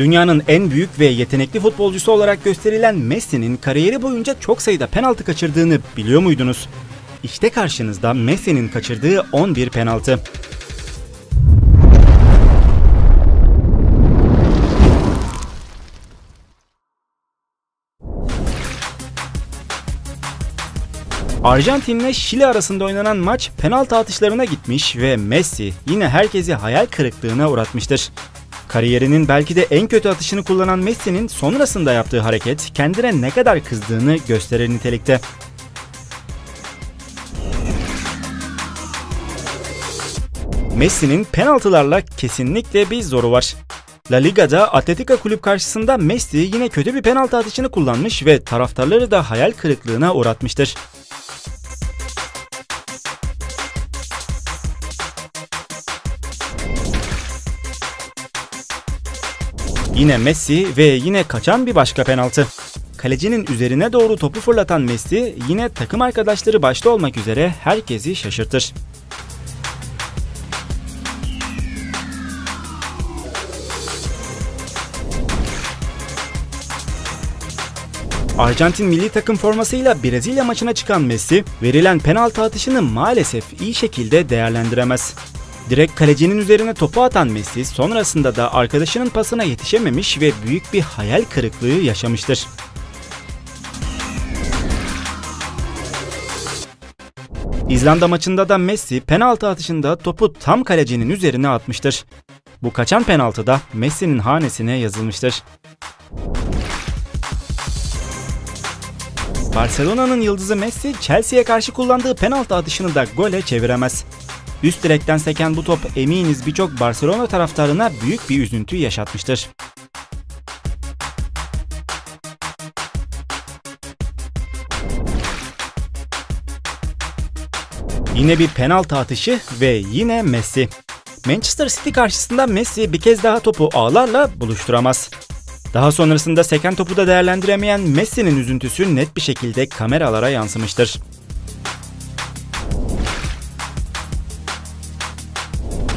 Dünyanın en büyük ve yetenekli futbolcusu olarak gösterilen Messi'nin kariyeri boyunca çok sayıda penaltı kaçırdığını biliyor muydunuz? İşte karşınızda Messi'nin kaçırdığı 11 penaltı. Arjantin'le Şili arasında oynanan maç penaltı atışlarına gitmiş ve Messi yine herkesi hayal kırıklığına uğratmıştır. Kariyerinin belki de en kötü atışını kullanan Messi'nin sonrasında yaptığı hareket kendine ne kadar kızdığını gösterir nitelikte. Messi'nin penaltılarla kesinlikle bir zoru var. La Liga'da Atletico Kulüp karşısında Messi yine kötü bir penaltı atışını kullanmış ve taraftarları da hayal kırıklığına uğratmıştır. Yine Messi ve yine kaçan bir başka penaltı. Kalecinin üzerine doğru topu fırlatan Messi yine takım arkadaşları başta olmak üzere herkesi şaşırtır. Arjantin milli takım formasıyla Brezilya maçına çıkan Messi, verilen penaltı atışını maalesef iyi şekilde değerlendiremez. Direkt kalecinin üzerine topu atan Messi sonrasında da arkadaşının pasına yetişememiş ve büyük bir hayal kırıklığı yaşamıştır. İzlanda maçında da Messi penaltı atışında topu tam kalecinin üzerine atmıştır. Bu kaçan penaltı da Messi'nin hanesine yazılmıştır. Barcelona'nın yıldızı Messi, Chelsea'ye karşı kullandığı penaltı atışını da gole çeviremez. Üst direkten seken bu top eminiz birçok Barcelona taraftarına büyük bir üzüntü yaşatmıştır. Yine bir penaltı atışı ve yine Messi. Manchester City karşısında Messi bir kez daha topu ağlarla buluşturamaz. Daha sonrasında seken topu da değerlendiremeyen Messi'nin üzüntüsü net bir şekilde kameralara yansımıştır.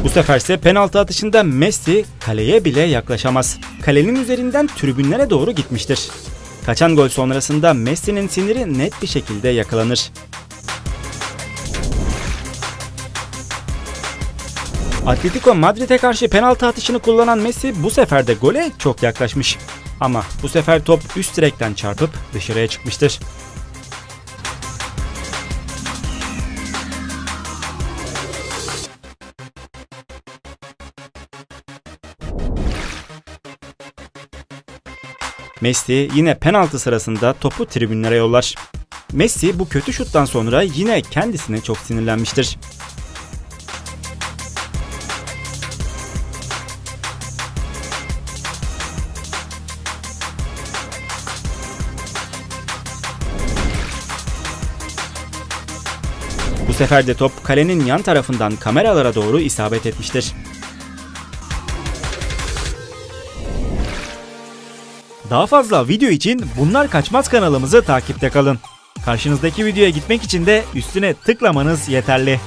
Bu seferse penaltı atışında Messi kaleye bile yaklaşamaz. Kalenin üzerinden tribünlere doğru gitmiştir. Kaçan gol sonrasında Messi'nin siniri net bir şekilde yakalanır. Atletico Madrid'e karşı penaltı atışını kullanan Messi bu sefer de gole çok yaklaşmış. Ama bu sefer top üst direkten çarpıp dışarıya çıkmıştır. Messi yine penaltı sırasında topu tribünlere yollar. Messi bu kötü şuttan sonra yine kendisine çok sinirlenmiştir. Bu sefer de top kalenin yan tarafından kameralara doğru isabet etmiştir. Daha fazla video için Bunlar Kaçmaz kanalımızı takipte kalın. Karşınızdaki videoya gitmek için de üstüne tıklamanız yeterli.